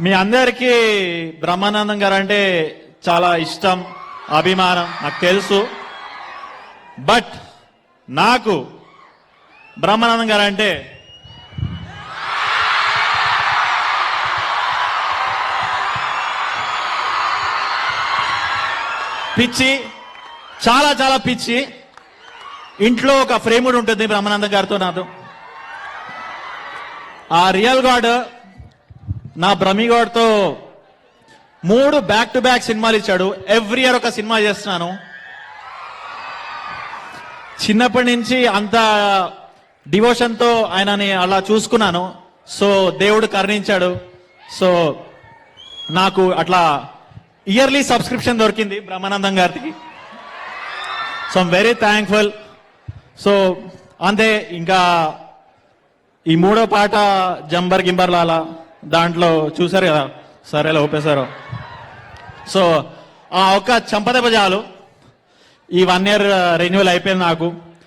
మీ అందరికీ బ్రహ్మానందం గారు అంటే చాలా ఇష్టం అభిమానం నాకు తెలుసు. బట్ నాకు బ్రహ్మానందం గారు అంటే పిచ్చి చాలా చాలా పిచ్చి. ఇంట్లో ఒక ఫ్రేమ్ ఉంటుంది బ్రహ్మానందం గారితో నాతో. ఆ రియల్ గాడ్ నా బ్రహ్మిగాడ్తో మూడు బ్యాక్ టు బ్యాక్ సినిమాలు ఇచ్చాడు. ఎవ్రీ ఇయర్ ఒక సినిమా చేస్తున్నాను. చిన్నప్పటి నుంచి అంత డివోషన్తో ఆయనని అలా చూసుకున్నాను. సో దేవుడు కరుణించాడు. సో నాకు అట్లా ఇయర్లీ సబ్స్క్రిప్షన్ దొరికింది బ్రహ్మానందం గారికి. So I'm very thankful so అంతే ఇంకా ఈ మూడో పాట జంబర్ గింబర్ లాలా. దాంట్లో చూసారు కదా? సరే ఎలా ఒప్పేశారు. సో ఆ ఒక్క చంపదెబ్బ చాలు. ఈ వన్ ఇయర్ uh, రెన్యువల్ అయిపోయింది నాకు.